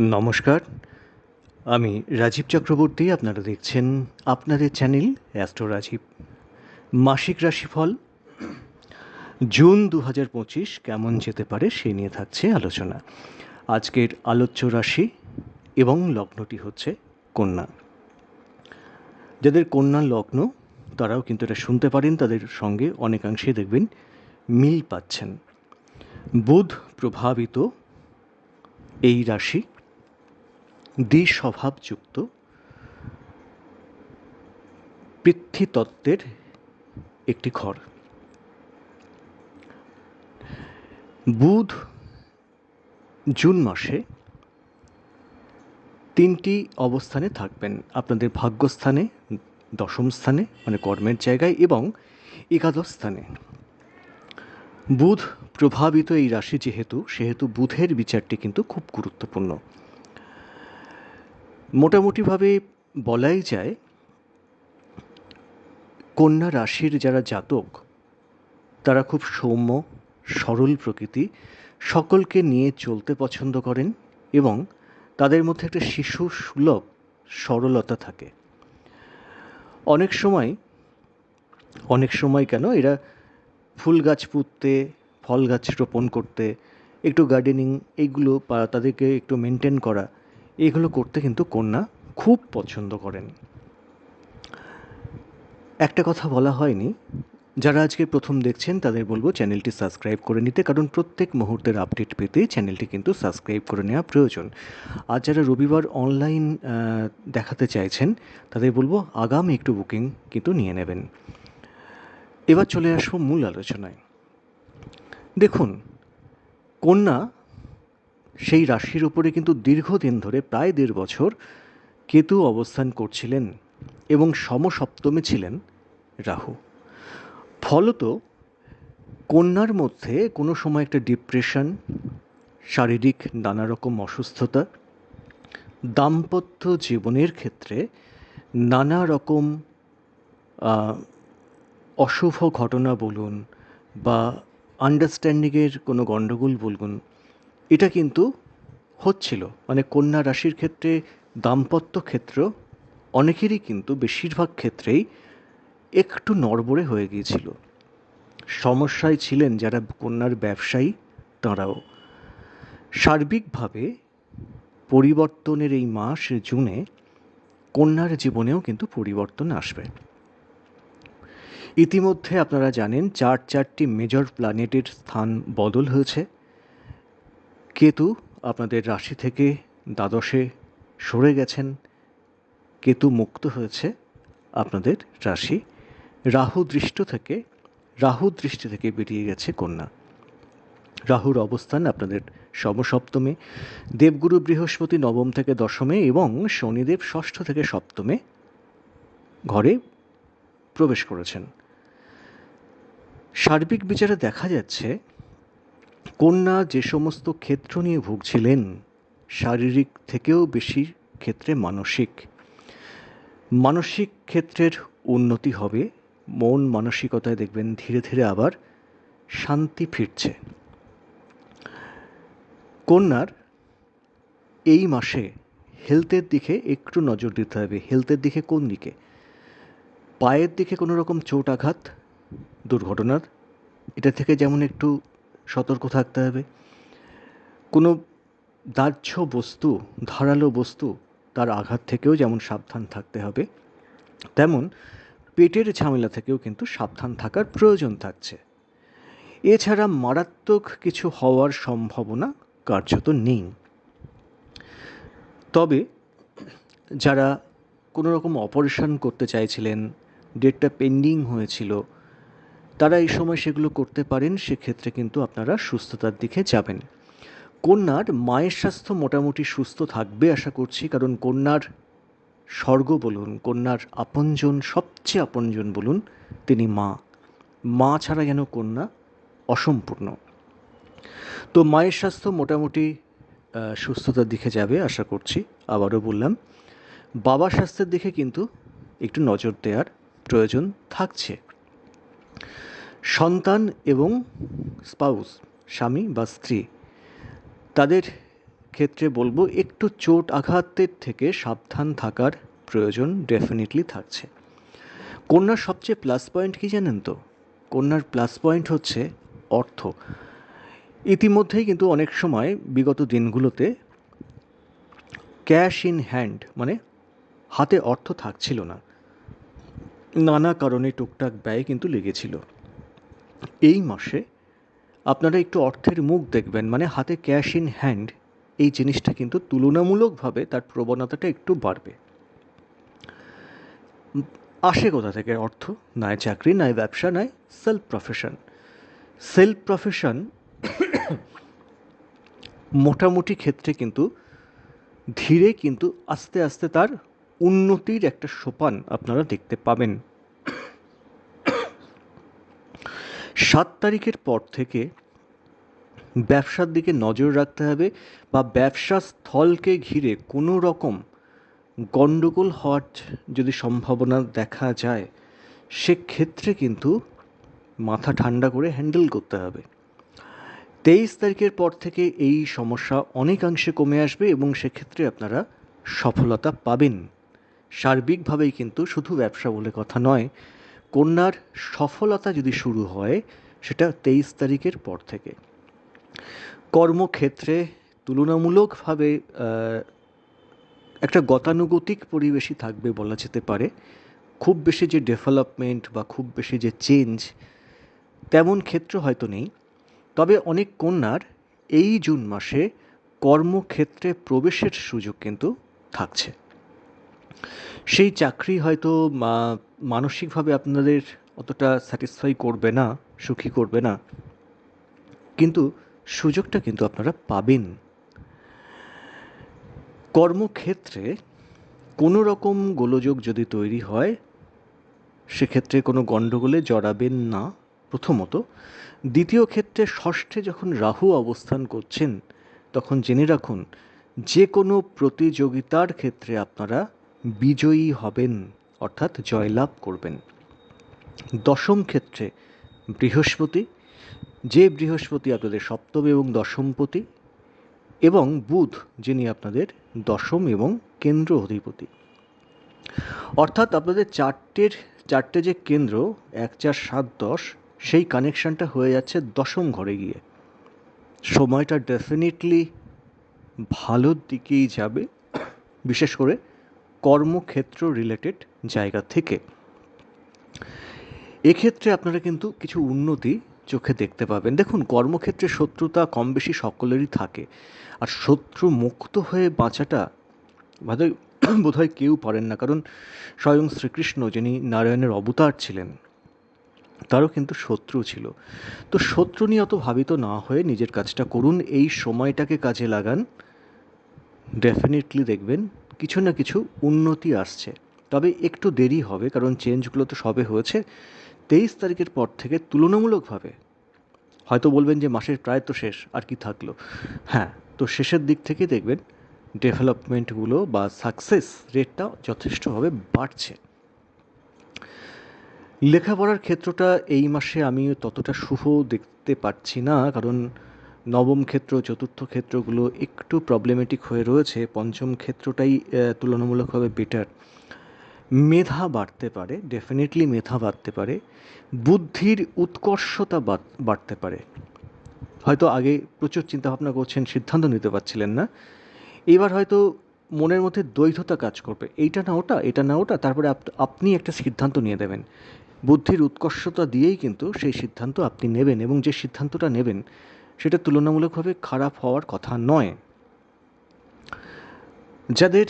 নমস্কার। আমি রাজীব চক্রবর্তী, আপনারা দেখছেন আপনাদের চ্যানেল অ্যাস্ট্রো রাজীব। মাসিক রাশিফল, জুন দু হাজার পঁচিশ কেমন যেতে পারে সে নিয়ে থাকছে আলোচনা। আজকের আলোচ্য রাশি এবং লগ্নটি হচ্ছে কন্যা। যাদের কন্যা লগ্ন, তারাও কিন্তু এটা শুনতে পারেন, তাদের সঙ্গে অনেকাংশে দেখবেন মিল পাচ্ছেন। বুধ প্রভাবিত এই রাশি দ্বিস্বভাবযুক্ত পৃথ্বীতত্ত্বের একটি ঘর। বুধ জুন মাসে তিনটি অবস্থানে থাকবেন। আপনাদের ভাগ্যস্থানে, দশম স্থানে মানে কর্মের জায়গায় এবং একাদশ স্থানে। বুধ প্রভাবিত এই রাশি যেহেতু, সেহেতু বুধের বিচারটি কিন্তু খুব গুরুত্বপূর্ণ। মোটামুটিভাবে বলাই যায়, কন্যা রাশির যারা জাতক, তারা খুব সৌম্য, সরল প্রকৃতি, সকলকে নিয়ে চলতে পছন্দ করেন এবং তাদের মধ্যে একটা শিশু সুলভ সরলতা থাকে। অনেক সময় অনেক সময় কেন এরা ফুল গাছ পুঁততে, ফল গাছ রোপণ করতে, একটু গার্ডেনিং এইগুলো তাদেরকে একটু মেনটেন করা এগুলো করতে কিন্তু কন্যা খুব পছন্দ করেন। একটা কথা বলা হয়নি। যারা আজকে প্রথম দেখছেন, তাদের বলব চ্যানেলটি সাবস্ক্রাইব করে নিতে, কারণ প্রত্যেক মুহূর্তের আপডেট পেতে চ্যানেলটি কিন্তু সাবস্ক্রাইব করে নেওয়া প্রয়োজন। আর যারা রবিবার অনলাইন দেখাতে চাইছেন, তাদের বলব আগামী একটু বুকিং কিন্তু নিয়ে নেবেন। এবার চলে আসব মূল আলোচনায়। দেখুন, কন্যা সেই রাশির উপরে কিন্তু দীর্ঘদিন ধরে, প্রায় দেড় বছর, কেতু অবস্থান করছিলেন এবং সমসপ্তমে ছিলেন রাহু। ফলত কন্যার মধ্যে কোনো সময় একটা ডিপ্রেশন, শারীরিক নানা রকম অসুস্থতা, দাম্পত্য জীবনের ক্ষেত্রে নানা রকম অশুভ ঘটনা বলুন বা আন্ডারস্ট্যান্ডিংয়ের কোনো গণ্ডগোল বলুন এটা কিন্তু হচ্ছিল মানে কন্যা রাশির ক্ষেত্রে দাম্পত্য ক্ষেত্র অনেকেরই কিন্তু বেশিরভাগ ক্ষেত্রেই একটু নড়বড়ে হয়ে গিয়েছিল। সমস্যায় ছিলেন যারা কন্যার ব্যবসায়ী, তাঁরাও। সার্বিকভাবে পরিবর্তনের এই মাস জুনে কন্যার জীবনেও কিন্তু পরিবর্তন আসবে। ইতিমধ্যে আপনারা জানেন চার চারটি মেজর প্ল্যানেটের স্থান বদল হয়েছে। কেতু আপনাদের রাশি থেকে দ্বাদশে সরে গেছেন। কেতু মুক্ত হয়েছে আপনাদের রাশি। রাহু দৃষ্ট থেকে, রাহু দৃষ্টি থেকে বেরিয়ে গেছে কন্যা। রাহুর অবস্থান আপনাদের সমসপ্তমে, দেবগুরু বৃহস্পতি নবম থেকে দশমে এবং শনিদেব ষষ্ঠ থেকে সপ্তমে ঘরে প্রবেশ করেছেন। সার্বিক বিচারে দেখা যাচ্ছে কন্যা যে সমস্ত ক্ষেত্র নিয়ে ভুগছিলেন, শারীরিক থেকেও বেশি ক্ষেত্রে মানসিক। মানসিক ক্ষেত্রের উন্নতি হবে, মন মানসিকতায় দেখবেন ধীরে ধীরে আবার শান্তি ফিরছে। কন্যার এই মাসে হেলথের দিকে একটু নজর দিতে হবে। হেলথের দিকে কোন দিকে? পায়ের দিকে কোনো রকম চোট আঘাত, দুর্ঘটনার? এটা থেকে যেমন একটু সতর্ক থাকতে হবে। কোনো দাহ্য বস্তু, ধারালো বস্তু তার আঘাত থেকেও যেমন সাবধান থাকতে হবে, তেমন পেটের ঝামেলা থেকেও কিন্তু সাবধান থাকার প্রয়োজন থাকছে। এছাড়া মারাত্মক কিছু হওয়ার সম্ভাবনা কার্যত নেই। তবে যারা কোনো রকম অপারেশন করতে চাইছিলেন, ডেটটা পেন্ডিং হয়েছিল তারা এই সময় সেগুলো করতে পারেন, সেক্ষেত্রে কিন্তু আপনারা সুস্থতার দিকে যাবেন। কন্যার মায়ের স্বাস্থ্য মোটামুটি সুস্থ থাকবে আশা করছি, কারণ কন্যার স্বর্গ বলুন, কন্যার আপনজন, সবচেয়ে আপনজন বলুন, তিনি মা। মা ছাড়া যেন কন্যা অসম্পূর্ণ। তো মায়ের স্বাস্থ্য মোটামুটি সুস্থতার দিকে যাবে আশা করছি, আবারও বললাম। বাবা স্বাস্থ্যের দিকে কিন্তু একটু নজর দেওয়ার প্রয়োজন থাকছে। সন্তান এবং স্পাউস, স্বামী বা স্ত্রী, তাদের ক্ষেত্রে বলব একটু চোট আঘাতের থেকে সাবধান থাকার প্রয়োজন ডেফিনেটলি থাকছে। কন্যার সবচেয়ে প্লাস পয়েন্ট কী জানেন তো? কন্যার প্লাস পয়েন্ট হচ্ছে অর্থ। ইতিমধ্যেই কিন্তু অনেক সময় বিগত দিনগুলোতে ক্যাশ ইন হ্যান্ড মানে হাতে অর্থ থাকছিল না। নানা কারণে টুকটাক ব্যয় কিন্তু লেগেছিল। এই মাসে আপনারা একটু অর্থের মুখ দেখবেন মানে হাতে ক্যাশ ইন হ্যান্ড, এই জিনিসটা কিন্তু তুলনামূলকভাবে তার প্রবণতাটা একটু বাড়বে। আসে কোথা থেকে অর্থ? নয় চাকরি নয় ব্যবসা নয় সেলফ প্রফেশন সেলফ প্রফেশন মোটামুটি ক্ষেত্রে কিন্তু ধীরে কিন্তু আস্তে আস্তে তার উন্নতির একটা সোপান আপনারা দেখতে পাবেন। সাত তারিখের পর থেকে ব্যবসার দিকে নজর রাখতে হবে বা ব্যবসা স্থলকে ঘিরে কোনো রকম গণ্ডগোল হওয়ার যদি সম্ভাবনা দেখা যায়, সেক্ষেত্রে কিন্তু মাথা ঠান্ডা করে হ্যান্ডেল করতে হবে। তেইশ তারিখের পর থেকে এই সমস্যা অনেকাংশে কমে আসবে এবং সেক্ষেত্রে আপনারা সফলতা পাবেন। সার্বিকভাবেই কিন্তু শুধু ব্যবসা বলে কথা নয়, কন্যার সফলতা যদি শুরু হয়, সেটা তেইশ তারিখের পর থেকে। কর্মক্ষেত্রে তুলনামূলকভাবে একটা গতানুগতিক পরিবেশই থাকবে বলা যেতে পারে। খুব বেশি যে ডেভেলপমেন্ট বা খুব বেশি যে চেঞ্জ, তেমন ক্ষেত্র হয়তো নেই। তবে অনেক কন্যার এই জুন মাসে কর্মক্ষেত্রে প্রবেশের সুযোগ কিন্তু থাকছে। সেই চাকরি হয়তো মানসিকভাবে আপনাদের অতটা স্যাটিসফাই করবে না, সুখী করবে না। কিন্তু সুযোগটা কিন্তু আপনারা পাবেন। কর্মক্ষেত্রে কোনো রকম গোলযোগ যদি তৈরি হয়, সেক্ষেত্রে কোনো গণ্ডগোলে জড়াবেন না, প্রথমত। দ্বিতীয় ক্ষেত্রে ষষ্ঠে যখন রাহু অবস্থান করছেন, তখন জেনে রাখুন, যে কোনো প্রতিযোগিতার ক্ষেত্রে আপনারা বিজয়ী হবেন, অর্থাৎ জয়লাভ করবেন। দশম ক্ষেত্রে বৃহস্পতি। যে বৃহস্পতি আপনাদের সপ্তম এবং দশমপতি এবং বুধ, যিনি আপনাদের দশম এবং কেন্দ্র অধিপতি। অর্থাৎ আপনাদের চারটের, চারটে যে কেন্দ্র, এক, চার, সাত, দশ, সেই কানেকশানটা হয়ে যাচ্ছে দশম ঘরে গিয়ে। সময়টা ডেফিনেটলি ভালোর দিকেই যাবে। বিশেষ করে কর্মক্ষেত্র রিলেটেড জায়গা থেকে। এক্ষেত্রে আপনারা কিন্তু কিছু উন্নতি চোখে দেখতে পাবেন। দেখুন, কর্মক্ষেত্রে শত্রুতা কম বেশি সকলেরই থাকে। আর শত্রু মুক্ত হয়ে বাঁচাটা বোধহয় বোধহয় কেউ পারেন না। কারণ স্বয়ং শ্রীকৃষ্ণ, যিনি নারায়ণের অবতার ছিলেন, তারও কিন্তু শত্রু ছিল। তো শত্রু নিয়ে অত ভাবিত না হয়ে নিজের কাজটা করুন। এই সময়টাকে কাজে লাগান। ডেফিনেটলি দেখবেন কিছু না কিছু উন্নতি আসছে। তবে একটু দেরি হবে, কারণ চেঞ্জগুলো তো সবে হয়েছে। তেইশ তারিখের পর থেকে তুলনামূলকভাবে। হয়তো বলবেন যে মাসের প্রায় তো শেষ, আর কি থাকল? হ্যাঁ তো শেষের দিক থেকে দেখবেন ডেভেলপমেন্টগুলো বা সাকসেস রেটটা যথেষ্টভাবে বাড়ছে। লেখাপড়ার ক্ষেত্রটা এই মাসে আমি ততটা শুভ দেখতে পাচ্ছি না, কারণ নবম ক্ষেত্র, চতুর্থ ক্ষেত্রগুলো একটু প্রবলেমেটিক হয়ে রয়েছে। পঞ্চম ক্ষেত্রটাই তুলনামূলকভাবে বেটার মেধা বাড়তে পারে ডেফিনেটলি মেধা বাড়তে পারে। বুদ্ধির উৎকর্ষতা বাড়তে পারে। হয়তো আগে প্রচুর চিন্তাভাবনা করছেন, সিদ্ধান্ত নিতে পারছিলেন না। এবার হয়তো মনের মধ্যে দ্বৈধতা কাজ করবে। এইটা না ওটা, এটা না ওটা, তারপরে আপনি একটা সিদ্ধান্ত নিয়ে দেবেন বুদ্ধির উৎকর্ষতা দিয়েই কিন্তু সেই সিদ্ধান্ত আপনি নেবেন এবং যে সিদ্ধান্তটা নেবেন সেটা তুলনামূলকভাবে খারাপ হওয়ার কথা নয়। যাদের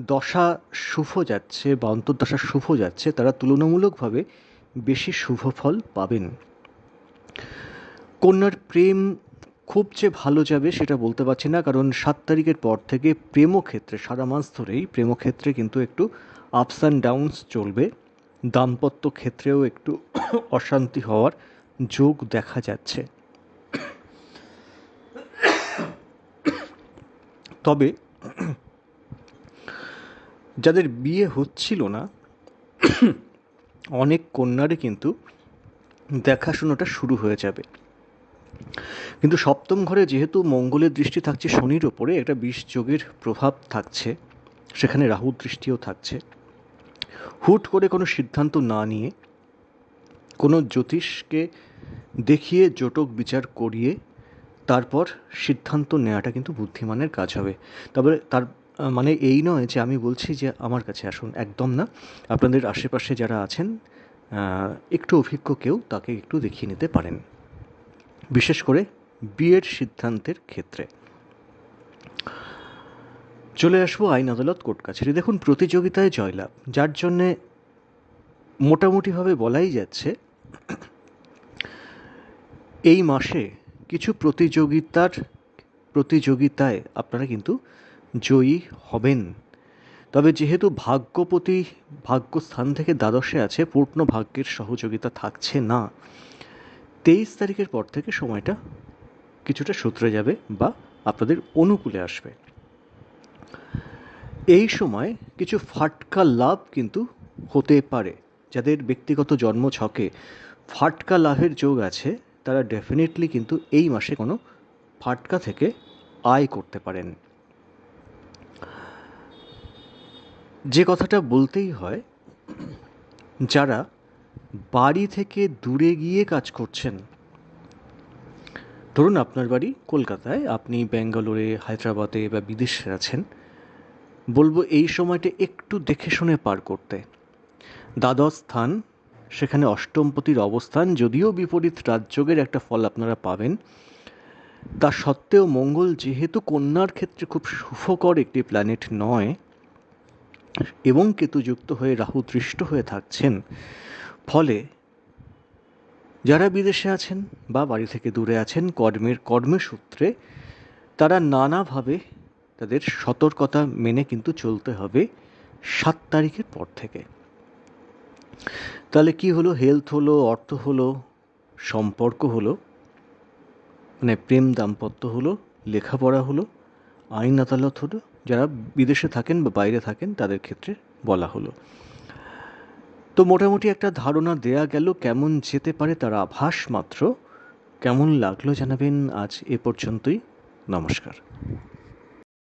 দশা শুভ যাচ্ছে বা অন্তর্দশা শুভ যাচ্ছে, তারা তুলনামূলকভাবে বেশি শুভ ফল পাবেন। কন্যার প্রেম খুব যে ভালো যাবে সেটা বলতে পারছি না, কারণ সাত তারিখের পর থেকে প্রেমক্ষেত্রে, সারা মাস ধরেই প্রেমক্ষেত্রে কিন্তু একটু আপস অ্যান্ড ডাউনস চলবে। দাম্পত্য ক্ষেত্রেও একটু অশান্তি হওয়ার যোগ দেখা যাচ্ছে। তবে যাদের বিয়ে হচ্ছিল না, অনেক কন্যারই কিন্তু দেখাশোনাটা শুরু হয়ে যাবে। কিন্তু সপ্তম ঘরে যেহেতু মঙ্গলের দৃষ্টি থাকছে শনির ওপরে, একটা বিষ যোগের প্রভাব থাকছে, সেখানে রাহুর দৃষ্টিও থাকছে। হুট করে কোনো সিদ্ধান্ত না নিয়ে কোনো জ্যোতিষকে দেখিয়ে, জটক বিচার করিয়ে তারপর সিদ্ধান্ত নেওয়াটা কিন্তু বুদ্ধিমানের কাজ হবে। তবে তার মানে এই নয় যে আমি বলছি যে আমার কাছে আসুন, একদম না। আপনাদের আশেপাশে যারা আছেন একটু অভিজ্ঞ কেউ তাকে একটু দেখিয়ে নিতে পারেন। বিশেষ করে বিয়ের সিদ্ধান্তের ক্ষেত্রে। চলে আসব আইন আদালত কোর্ট কাছারি। দেখুন, প্রতিযোগিতায় জয়লাভ, যার জন্যে মোটামুটিভাবে বলাই যাচ্ছে, এই মাসে কিছু প্রতিযোগিতার প্রতিযোগিতায় আপনারা কিন্তু জয়ী হবেন। তবে যেহেতু ভাগ্যপতি ভাগ্যস্থান থেকে দ্বাদশে আছে, পূর্ণ ভাগ্যের সহযোগিতা থাকছে না, তেইশ তারিখের পর থেকে সময়টা কিছুটা সূত্রে যাবে বা আপনাদের অনুকূলে আসবে। এই সময় কিছু ফাটকা লাভ কিন্তু হতে পারে। যাদের ব্যক্তিগত জন্ম ছকে ফাটকা লাভের যোগ আছে তারা ডেফিনেটলি কিন্তু এই মাসে কোনো ফাটকা থেকে আয় করতে পারেন। যে কথাটা বলতেই হয়, যারা বাড়ি থেকে দূরে গিয়ে কাজ করছেন, ধরুন আপনার বাড়ি কলকাতায়, আপনি ব্যাঙ্গালোরে, হায়দ্রাবাদে বা বিদেশে আছেন, বলব এই সময়টা একটু দেখে শুনে পার করতে। দ্বাদশ স্থান সেখানে অষ্টমপতির অবস্থান, যদিও বিপরীত রাজযোগের একটা ফল আপনারা পাবেন। তা সত্ত্বেও মঙ্গল যেহেতু কন্যার ক্ষেত্রে খুব সুফকর একটি প্ল্যানেট নয়, এবং কেতুযুক্ত হয়ে রাহু দৃষ্ট হয়ে থাকছেন, ফলে যারা বিদেশে আছেন বা বাড়ি থেকে দূরে আছেন, কর্মের কর্মসূত্রে তারা নানাভাবে তাদের সতর্কতা মেনে কিন্তু চলতে হবে সাত তারিখের পর থেকে। তাহলে কি হলো? হেলথ হলো, অর্থ হলো, সম্পর্ক হলো মানে প্রেম দাম্পত্য হলো, লেখাপড়া হলো, আইন আদালত হলো, যারা বিদেশে থাকেন বা বাইরে থাকেন তাদের ক্ষেত্রে বলা হলো। তো মোটামুটি একটা ধারণা দেয়া গেল কেমন যেতে পারে তার আভাস মাত্র। কেমন লাগল জানাবেন আজ এ পর্যন্তই। নমস্কার।